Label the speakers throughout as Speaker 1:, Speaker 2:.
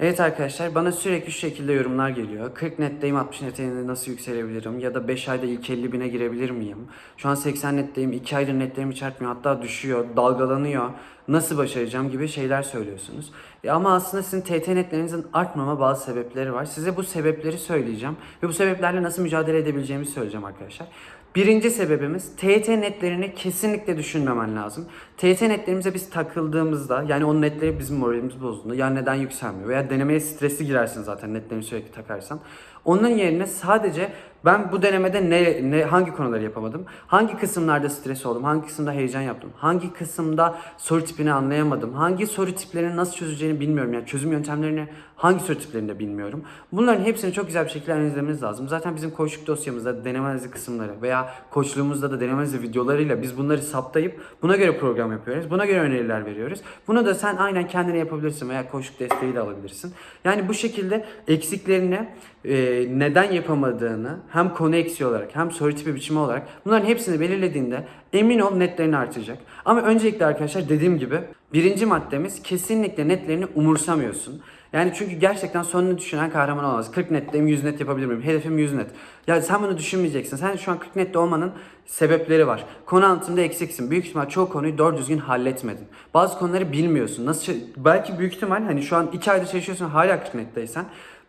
Speaker 1: Evet arkadaşlar bana sürekli şu şekilde yorumlar geliyor. 40 netteyim 60 neteyim nasıl yükselebilirim? Ya da 5 ayda ilk 50 bine girebilir miyim? Şu an 80 netteyim 2 aydır netlerim hiç artmıyor hatta düşüyor dalgalanıyor. Nasıl başaracağım gibi şeyler söylüyorsunuz. E ama aslında sizin TT netlerinizin artmama bazı sebepleri var. Size bu sebepleri söyleyeceğim. Ve bu sebeplerle nasıl mücadele edebileceğimi söyleyeceğim arkadaşlar. Birinci sebebimiz TYT netlerini kesinlikle düşünmemen lazım. TYT netlerimize biz takıldığımızda yani o netleri bizim moralimiz bozduğunda ya neden yükselmiyor veya denemeye stresi girersin zaten netlerini sürekli takarsan. Onun yerine sadece ben bu denemede ne, ne hangi konuları yapamadım? Hangi kısımlarda stres oldum? Hangi kısımda heyecan yaptım? Hangi kısımda soru tipini anlayamadım? Hangi soru tiplerini nasıl çözeceğini bilmiyorum. Yani çözüm yöntemlerini hangi soru tiplerini de bilmiyorum. Bunların hepsini çok güzel bir şekilde analizlemeniz lazım. Zaten bizim koçluk dosyamızda deneme analizi kısımları veya koçluğumuzda da deneme analizi videolarıyla biz bunları saptayıp buna göre program yapıyoruz. Buna göre öneriler veriyoruz. Bunu da sen aynen kendine yapabilirsin veya koçluk desteği de alabilirsin. Yani bu şekilde eksiklerini e, neden yapamadığını hem konu eksiği olarak hem soru tipi biçimi olarak bunların hepsini belirlediğinde emin ol netlerin artacak. Ama öncelikle arkadaşlar dediğim gibi birinci maddemiz kesinlikle netlerini umursamıyorsun. Yani çünkü gerçekten sonunu düşünen kahraman olamaz. 40 netteyim 100 net yapabilir miyim? Hedefim 100 net. Ya sen bunu düşünmeyeceksin. Sen şu an 40 nette olmanın sebepleri var. Konu anlatımında eksiksin. Büyük ihtimal çoğu konuyu doğru düzgün halletmedin. Bazı konuları bilmiyorsun. Nasıl çö- belki büyük ihtimal hani şu an 2 ayda çalışıyorsun hala 40 netteysen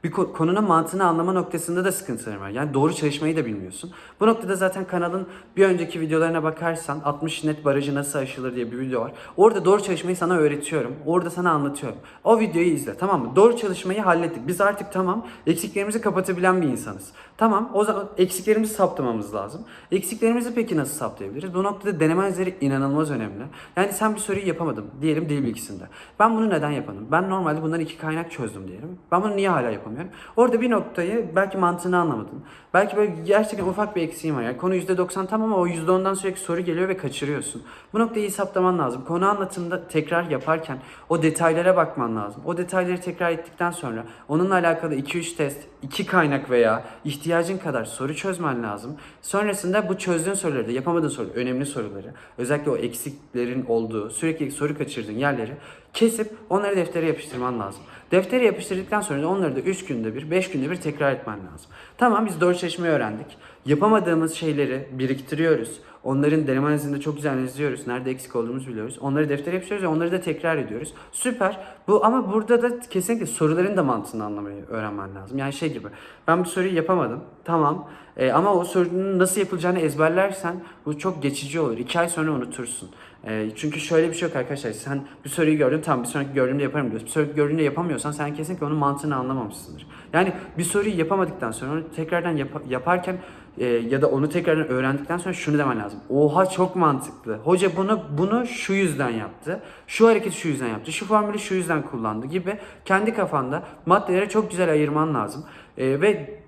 Speaker 1: bir ko- konunun mantığını anlama noktasında da sıkıntılar var. Yani doğru çalışmayı da bilmiyorsun. Bu noktada zaten kanalın bir önceki videolarına bakarsan 60 net barajı nasıl aşılır diye bir video var. Orada doğru çalışmayı sana öğretiyorum. Orada sana anlatıyorum. O videoyu izle tamam mı? Doğru çalışmayı hallettik. Biz artık tamam eksiklerimizi kapatabilen bir insanız. Tamam o zaman eksiklerimizi saptamamız lazım. Eksiklerimizi peki nasıl saptayabiliriz? Bu noktada deneme analizleri inanılmaz önemli. Yani sen bir soruyu yapamadın diyelim dil bilgisinde. Ben bunu neden yapamadım? Ben normalde bundan iki kaynak çözdüm diyelim. Ben bunu niye hala yapamıyorum? Orada bir noktayı belki mantığını anlamadın. Belki böyle gerçekten ufak bir eksiğin var. Yani konu %90 tamam ama o %10'dan sürekli soru geliyor ve kaçırıyorsun. Bu noktayı iyi saptaman lazım. Konu anlatımında tekrar yaparken o detaylara bakman lazım. O detayları tekrar ettikten sonra onunla alakalı 2-3 test, 2 kaynak veya ihtiyacın kadar soru çözmen lazım. Sonrasında bu çözdüğün soruları da yapamadığın soruları, önemli soruları, özellikle o eksiklerin olduğu, sürekli soru kaçırdığın yerleri kesip onları deftere yapıştırman lazım. Deftere yapıştırdıktan sonra da onları da 3 günde bir, 5 günde bir tekrar etmen lazım. Tamam biz doğru çalışmayı öğrendik. Yapamadığımız şeyleri biriktiriyoruz. Onların deneme analizinde çok güzel analizliyoruz. Nerede eksik olduğumuzu biliyoruz. Onları deftere yapıştırıyoruz ve onları da tekrar ediyoruz. Süper. Bu ama burada da kesinlikle soruların da mantığını anlamayı öğrenmen lazım. Yani şey gibi. Ben bu soruyu yapamadım. Tamam. Ee, ama o sorunun nasıl yapılacağını ezberlersen bu çok geçici olur. İki ay sonra unutursun. Ee, çünkü şöyle bir şey yok arkadaşlar. Sen bir soruyu gördün tamam bir sonraki gördüğümde yaparım diyorsun. Bir sonraki gördüğünde yapamıyorsan sen kesinlikle onun mantığını anlamamışsındır. Yani bir soruyu yapamadıktan sonra onu tekrardan yap- yaparken e, ya da onu tekrardan öğrendikten sonra şunu demen lazım. Oha çok mantıklı. Hoca bunu bunu şu yüzden yaptı. Şu hareketi şu yüzden yaptı. Şu formülü şu yüzden kullandı gibi kendi kafanda maddelere çok güzel ayırman lazım. E, ve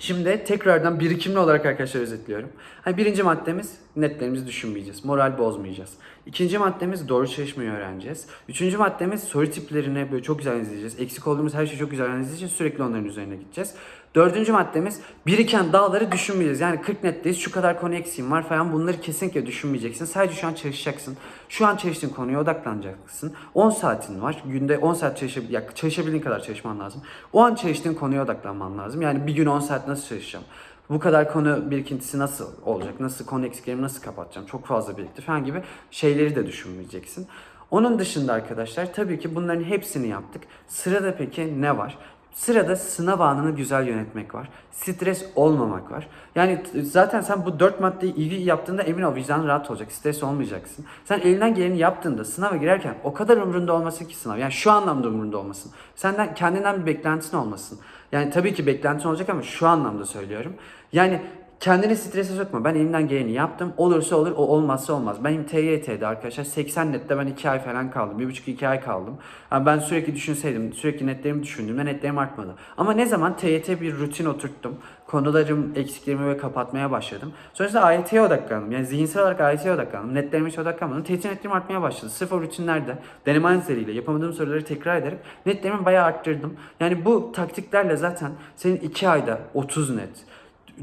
Speaker 1: Şimdi tekrardan birikimli olarak arkadaşlar özetliyorum. Hani birinci maddemiz netlerimizi düşünmeyeceğiz. Moral bozmayacağız. İkinci maddemiz doğru çalışmayı öğreneceğiz. Üçüncü maddemiz soru tiplerini böyle çok güzel analizleyeceğiz. Eksik olduğumuz her şeyi çok güzel analizleyeceğiz. Sürekli onların üzerine gideceğiz. Dördüncü maddemiz biriken dağları düşünmeyeceğiz. Yani 40 netteyiz şu kadar konu eksiğim var falan bunları kesinlikle düşünmeyeceksin. Sadece şu an çalışacaksın. Şu an çalıştığın konuya odaklanacaksın. 10 saatin var. Günde 10 saat çalışab ya çalışabildiğin kadar çalışman lazım. O an çalıştığın konuya odaklanman lazım. Yani bir gün 10 saat nasıl çalışacağım? Bu kadar konu birikintisi nasıl olacak? Nasıl konu eksiklerimi nasıl kapatacağım? Çok fazla birikti falan gibi şeyleri de düşünmeyeceksin. Onun dışında arkadaşlar tabii ki bunların hepsini yaptık. Sırada peki ne var? Sırada sınav anını güzel yönetmek var. Stres olmamak var. Yani zaten sen bu dört maddeyi iyi yaptığında emin ol vicdan rahat olacak. Stres olmayacaksın. Sen elinden geleni yaptığında sınava girerken o kadar umrunda olmasın ki sınav. Yani şu anlamda umrunda olmasın. Senden kendinden bir beklentin olmasın. Yani tabii ki beklentin olacak ama şu anlamda söylüyorum. Yani Kendini strese sokma. Ben elimden geleni yaptım. Olursa olur, o olmazsa olmaz. Benim TYT'de arkadaşlar 80 nette ben 2 ay falan kaldım. 1,5-2 ay kaldım. Yani ben sürekli düşünseydim, sürekli netlerimi düşündüğümde netlerim artmadı. Ama ne zaman TYT bir rutin oturttum. Konularım, eksiklerimi ve kapatmaya başladım. Sonrasında AYT'ye odaklandım. Yani zihinsel olarak AYT'ye odaklandım. Netlerime hiç odaklanmadım. TYT netlerim artmaya başladı. Sırf o rutinlerde deneme analizleriyle yapamadığım soruları tekrar ederek netlerimi bayağı arttırdım. Yani bu taktiklerle zaten senin 2 ayda 30 net,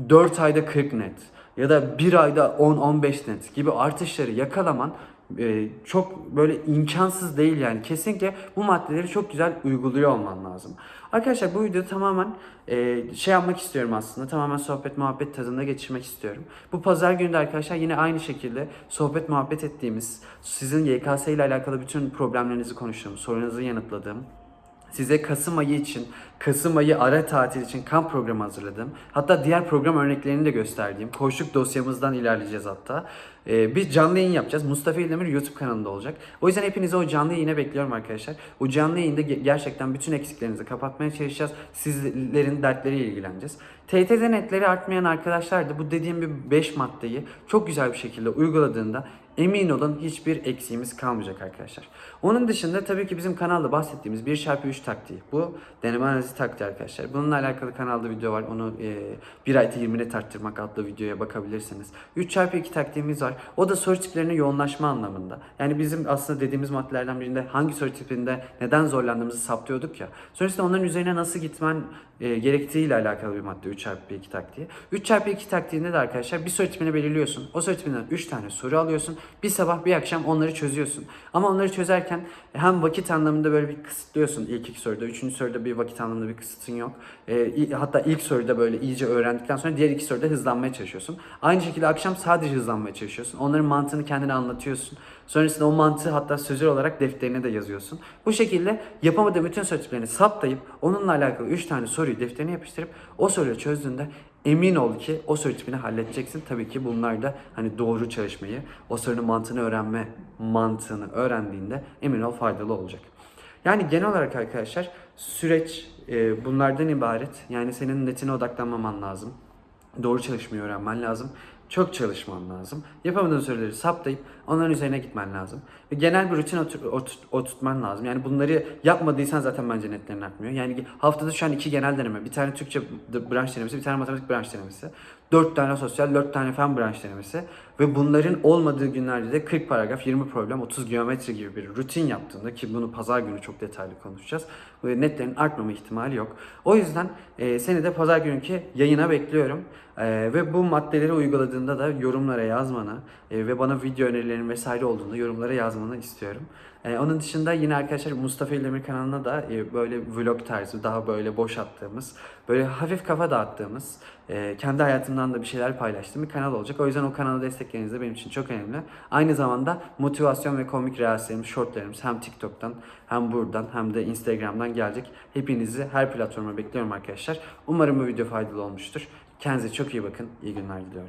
Speaker 1: 4 ayda 40 net ya da 1 ayda 10-15 net gibi artışları yakalaman e, çok böyle imkansız değil yani. Kesinlikle bu maddeleri çok güzel uyguluyor olman lazım. Arkadaşlar bu videoda tamamen e, şey yapmak istiyorum aslında. Tamamen sohbet muhabbet tadında geçirmek istiyorum. Bu pazar günü de arkadaşlar yine aynı şekilde sohbet muhabbet ettiğimiz, sizin YKS ile alakalı bütün problemlerinizi konuştuğum, sorununuzu yanıtladığım, Size Kasım ayı için, Kasım ayı ara tatil için kamp programı hazırladım. Hatta diğer program örneklerini de gösterdiğim, koşuk dosyamızdan ilerleyeceğiz hatta. Ee, bir canlı yayın yapacağız. Mustafa İldemir YouTube kanalında olacak. O yüzden hepinizi o canlı yayına bekliyorum arkadaşlar. O canlı yayında ge- gerçekten bütün eksiklerinizi kapatmaya çalışacağız. Sizlerin dertleriyle ilgileneceğiz. TYT netleri artmayan arkadaşlar da bu dediğim bir 5 maddeyi çok güzel bir şekilde uyguladığında Emin olun hiçbir eksiğimiz kalmayacak arkadaşlar. Onun dışında tabii ki bizim kanalda bahsettiğimiz 1x3 taktiği. Bu deneme analizi taktiği arkadaşlar. Bununla alakalı kanalda video var. Onu e, 1 ayda 20 net arttırmak adlı videoya bakabilirsiniz. 3x2 taktiğimiz var. O da soru tiplerine yoğunlaşma anlamında. Yani bizim aslında dediğimiz maddelerden birinde hangi soru tipinde neden zorlandığımızı saptıyorduk ya. Sonrasında onların üzerine nasıl gitmen e, gerektiğiyle alakalı bir madde 3x2 taktiği. 3x2 taktiğinde de arkadaşlar bir soru tipini belirliyorsun. O soru tipinden 3 tane soru alıyorsun. Bir sabah bir akşam onları çözüyorsun. Ama onları çözerken hem vakit anlamında böyle bir kısıtlıyorsun ilk iki soruda. Üçüncü soruda bir vakit anlamında bir kısıtın yok. E, hatta ilk soruda böyle iyice öğrendikten sonra diğer iki soruda hızlanmaya çalışıyorsun. Aynı şekilde akşam sadece hızlanmaya çalışıyorsun. Onların mantığını kendine anlatıyorsun. Sonrasında o mantığı hatta sözler olarak defterine de yazıyorsun. Bu şekilde yapamadığın bütün soru tiplerini saptayıp onunla alakalı 3 tane soruyu defterine yapıştırıp o soruyu çözdüğünde emin ol ki o soru tipini halledeceksin. Tabii ki bunlar da hani doğru çalışmayı, o sorunun mantığını öğrenme mantığını öğrendiğinde emin ol faydalı olacak. Yani genel olarak arkadaşlar süreç e, bunlardan ibaret. Yani senin netine odaklanmaman lazım. Doğru çalışmayı öğrenmen lazım. Çok çalışman lazım. Yapamadığın soruları saptayıp onların üzerine gitmen lazım. Ve genel bir rutin otur- ot- oturtman lazım. Yani bunları yapmadıysan zaten bence netlerin artmıyor. Yani haftada şu an iki genel deneme. Bir tane Türkçe branş denemesi, bir tane matematik branş denemesi. Dört tane sosyal, dört tane fen branş denemesi. Ve bunların olmadığı günlerde de 40 paragraf, 20 problem, 30 geometri gibi bir rutin yaptığında ki bunu pazar günü çok detaylı konuşacağız. Ve netlerin artmama ihtimali yok. O yüzden e, seni de pazar günkü yayına bekliyorum. E, ve bu maddeleri uyguladığında da yorumlara yazmanı e, ve bana video önerilerin vesaire olduğunda yorumlara yazmanı istiyorum. E, onun dışında yine arkadaşlar Mustafa İldemir kanalına da e, böyle vlog tarzı daha böyle boş attığımız, böyle hafif kafa dağıttığımız, e, kendi hayatımdan da bir şeyler paylaştığım bir kanal olacak. O yüzden o kanalı destekleriniz de benim için çok önemli. Aynı zamanda motivasyon ve komik reelslerimiz, shortlarımız hem TikTok'tan hem buradan hem de Instagram'dan gelecek. Hepinizi her platforma bekliyorum arkadaşlar. Umarım bu video faydalı olmuştur. Kendinize çok iyi bakın. İyi günler diliyorum.